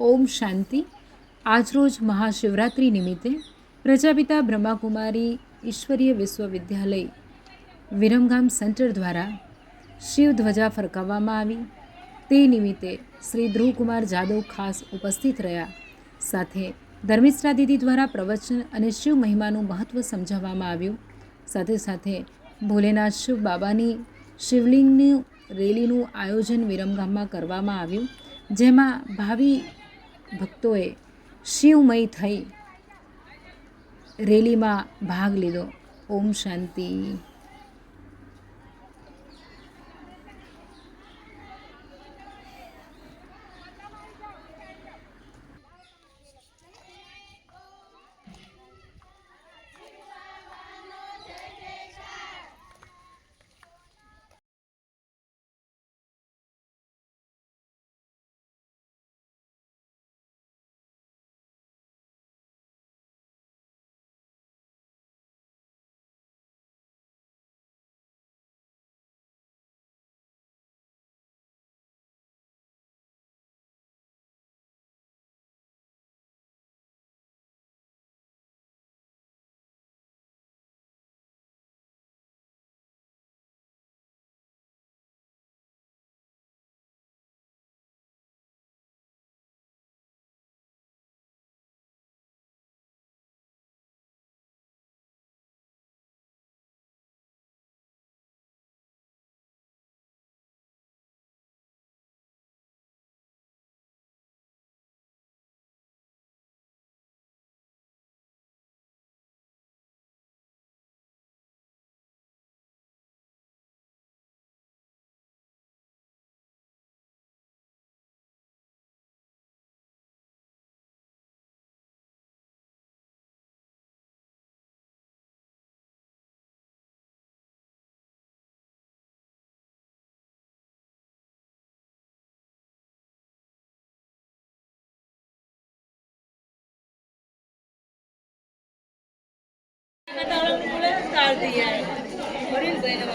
ઓમ શાંતિ. આજરોજ મહાશિવરાત્રિ નિમિત્તે પ્રજાપિતા બ્રહ્માકુમારી ઈશ્વરીય વિશ્વવિદ્યાલય વિરમગામ સેન્ટર દ્વારા શિવ ધ્વજા ફરકાવવામાં આવી. તે નિમિત્તે શ્રી ધ્રુવકુમાર જાદવ ખાસ ઉપસ્થિત રહ્યા. સાથે ધર્મિષ્ઠા દીદી દ્વારા પ્રવચન અને શિવ મહિમાનું મહત્ત્વ સમજાવવામાં આવ્યું. સાથે સાથે ભોલેનાથ શિવ બાબાની શિવલિંગની રેલીનું આયોજન વિરમગામમાં કરવામાં આવ્યું, જેમાં ભાવિ ભક્તોએ શિવમય થઈ રેલીમાં ભાગ લીધો. ઓમ શાંતિ.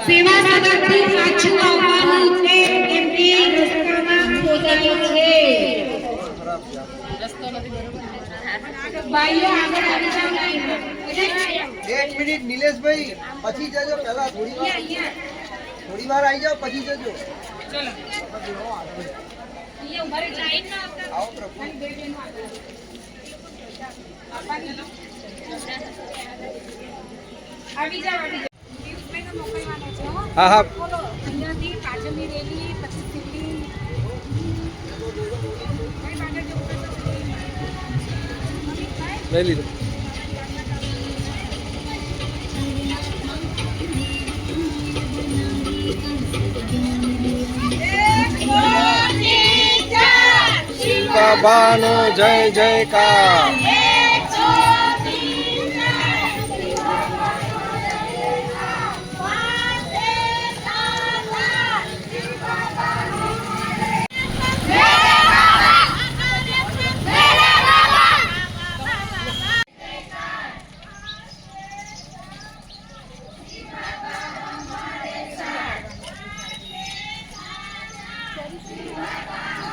સેવા સદનથી પાછું આવવાનું છે કેમ કે રસ્તામાં ખોદાયો છે. ભાઈઓ આગળ આવી જાઓ લાઈનમાં. એક મિનિટ નિલેશભાઈ પછી જજો પહેલા થોડી વાર થોડી વાર આવી જાઓ પછી જજો. આવો પ્રભુ. જવું પડશે? લઈ લીધું. બાબાનો જય જયકાર Natal!